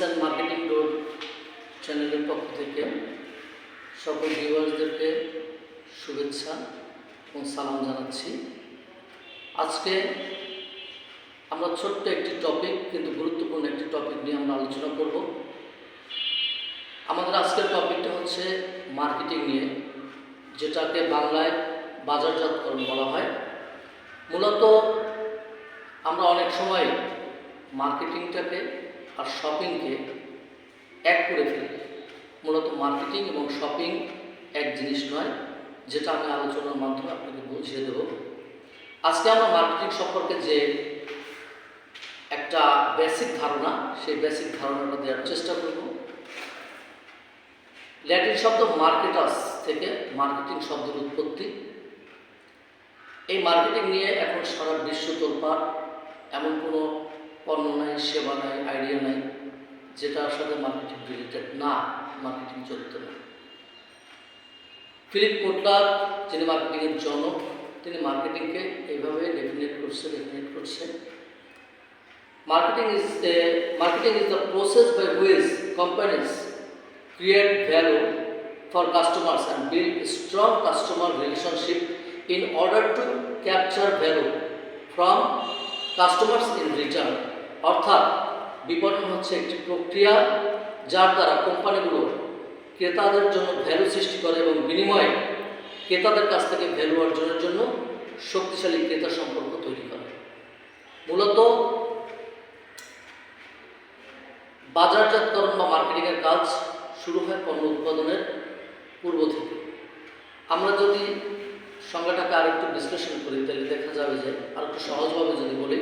And marketing ডোর চ্যানেলের পক্ষ থেকে সকল ভিউয়ার্সদেরকে শুভেচ্ছা এবং সালাম জানাচ্ছি। আজকে আমরা ছোট্ট একটি টপিক কিন্তু গুরুত্বপূর্ণ একটি টপিক নিয়ে আমরা আলোচনা করব। আমাদের আজকের টপিকটা হচ্ছে মার্কেটিং নিয়ে, যেটাকে বাংলায় বাজারজাতকরণ বলা হয়। মূলত আমরা অনেক সময় মার্কেটিংটাকে আর শপিংকে এক করে ফেলি। মূলত মার্কেটিং এবং শপিং এক জিনিস নয়, যেটা আমি আলোচনার মাধ্যমে আপনাকে বুঝিয়ে দেব। আজকে আমরা মার্কেটিং সম্পর্কে যে একটা বেসিক ধারণা, সেই বেসিক ধারণাটা দেওয়ার চেষ্টা করব। ল্যাটিন শব্দ মার্কেটাস থেকে মার্কেটিং শব্দের উৎপত্তি। এই মার্কেটিং নিয়ে এখন সারা বিশ্ব তোলপাড়, এমন কোনো পণ্য নাই, সেবা নাই আইডিয়া নাই যেটার সাথে মার্কেটিং রিলেটেড না মার্কেটিং জড়িত না। ফিলিপ কোটলার, যিনি মার্কেটিংয়ের জনক, তিনি মার্কেটিংকে এইভাবে ডেফিনেট করছে ডেফিনেট করছে। Marketing is a marketing is the process by which companies value for customers and build a strong customer relationship in order to capture value from customers in return. অর্থাৎ বিপণন হচ্ছে একটি প্রক্রিয়া যার দ্বারা কোম্পানিগুলো ক্রেতাদের জন্য ভ্যালু সৃষ্টি করে এবং বিনিময়ে ক্রেতাদের কাছ থেকে ভ্যালু অর্জনের জন্য শক্তিশালী ক্রেতা সম্পর্ক তৈরি করে। মূলত বাজারজাতকরণ বা মার্কেটিংয়ের কাজ শুরু হয় পণ্য উৎপাদনের পূর্ব থেকে। আমরা যদি সংজ্ঞাটাকে আরেকটু বিশ্লেষণ করি, তাহলে দেখা যাবে যে আর একটু সহজভাবে যদি বলি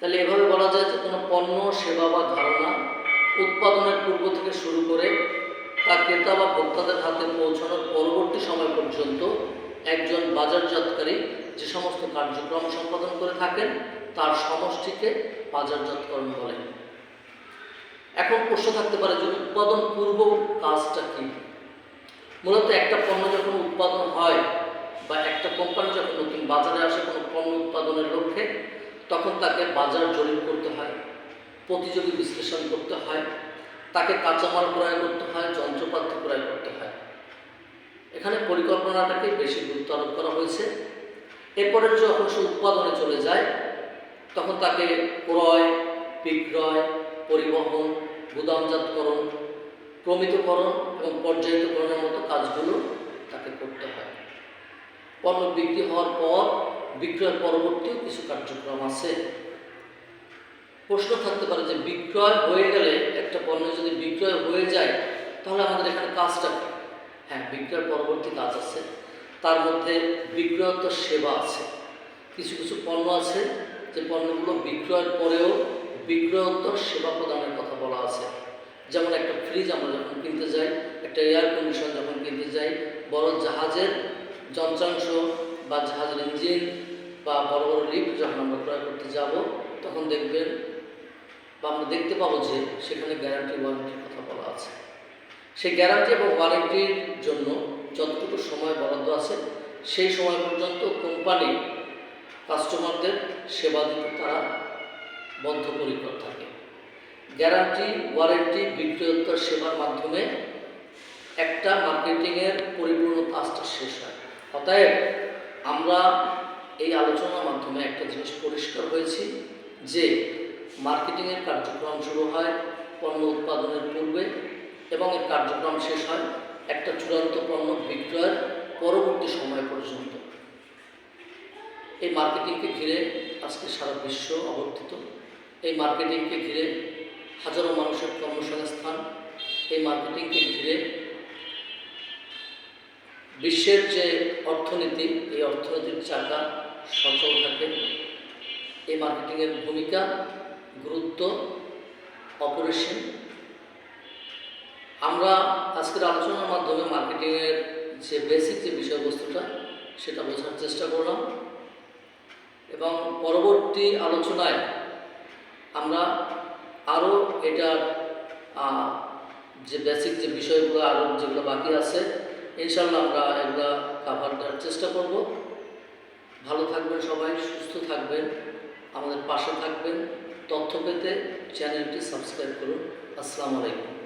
তাহলে এভাবে বলা যায় যে কোনো পণ্য, সেবা বা ধারণা উৎপাদনের পূর্ব থেকে শুরু করে তা ক্রেতা বা ভোক্তাদের হাতে পৌঁছানোর পরবর্তী সময় পর্যন্ত একজন বাজারজাতকারী যে সমস্ত কার্যক্রম সম্পাদন করে থাকেন, তার সমষ্টিকে বাজারজাতকরণ বলে। এখন প্রশ্ন থাকতে পারে যে উৎপাদন পূর্ব কাজটা কি? মূলত একটা পণ্য যখন উৎপাদন হয় বা একটা কোম্পানি যখন নতুন বাজারে আসে, কোনো পণ্য উৎপাদনের লক্ষ্যে তখন তাকে বাজার জরিপ করতে হয়, প্রতিযোগী বিশ্লেষণ করতে হয়, তাকে কাঁচামাল ক্রয় করতে হয়, যন্ত্রপাতি ক্রয় করতে হয়। এখানে পরিকল্পনাটাকে বেশি গুরুত্ব আরোপ করা হয়েছে। এরপরে যখন সে উৎপাদনে চলে যায়, তখন তাকে ক্রয়, বিক্রয়, পরিবহন, গুদামজাতকরণ, প্রমিতকরণ এবং পর্যায়িতকরণের মতো কাজগুলো তাকে করতে হয়। পণ্য বিক্রি হওয়ার পর বিক্রয় পরবর্তীও কিছু কার্যক্রম আছে। প্রশ্ন থাকতে পারে যে বিক্রয় হয়ে গেলে একটা পণ্য যদি বিক্রয় হয়ে যায়, তাহলে আমাদের এখানে কাজটা কি? হ্যাঁ বিক্রয়ের পরবর্তী কাজ আছে। তার মধ্যে বিক্রয়োত্তর সেবা আছে। কিছু কিছু পণ্য আছে, যে পণ্যগুলো বিক্রয়ের পরেও বিক্রয়োত্তর সেবা প্রদানের কথা বলা আছে। যেমন একটা ফ্রিজ আমরা যখন কিনতে যাই, একটা এয়ার কন্ডিশন যখন কিনতে যাই, বড় জাহাজের যন্ত্রাংশ বা জাহাজের ইঞ্জিন বা বড় বড় লিফট যখন আমরা ক্রয় করতে যাব, তখন দেখবেন বা আমরা দেখতে পাবো যে সেখানে গ্যারান্টি ওয়ারেন্টির কথা বলা আছে। সেই গ্যারান্টি এবং ওয়ারেন্টির জন্য যতটুকু সময় বরাদ্দ আছে, সেই সময় পর্যন্ত কোম্পানি কাস্টমারদের সেবা দিতে তারা বদ্ধপরিকর থাকে। গ্যারান্টি ওয়ারেন্টি বিক্রয়োত্তর সেবার মাধ্যমে একটা মার্কেটিংয়ের পরিপূর্ণ কাজটা শেষ হয়। অতএব আমরা এই আলোচনার মাধ্যমে একটা জিনিস পরিষ্কার হয়েছি যে মার্কেটিংয়ের কার্যক্রম শুরু হয় পণ্য উৎপাদনের পূর্বে এবং এর কার্যক্রম শেষ হয় একটা চূড়ান্ত পণ্য বিক্রয়ের পরবর্তী সময় পর্যন্ত। এই মার্কেটিংকে ঘিরে আজকে সারা বিশ্ব অবর্তিত এই মার্কেটিংকে ঘিরে হাজারো মানুষের কর্মসংস্থান। এই মার্কেটিংকে ঘিরে বিশ্বের যে অর্থনীতি, এই অর্থনীতির চাকা সচল থাকে। এই মার্কেটিংয়ের ভূমিকা গুরুত্ব অপারেশন আমরা আজকের আলোচনার মাধ্যমে মার্কেটিংয়ের যে বেসিক যে বিষয়বস্তুটা, সেটা বোঝার চেষ্টা করলাম। এবং পরবর্তী আলোচনায় আমরা আরও এটার যে বেসিক যে বিষয়গুলো, আরও যেগুলো বাকি আছে ইনশাল্লাহ আমরা এগুলো কাভার দেওয়ার চেষ্টা করব। ভালো থাকবেন সবাই, সুস্থ থাকবেন, আমাদের পাশে থাকবেন। তথ্য পেতে চ্যানেলটি সাবস্ক্রাইব করুন। আসসালামু আলাইকুম।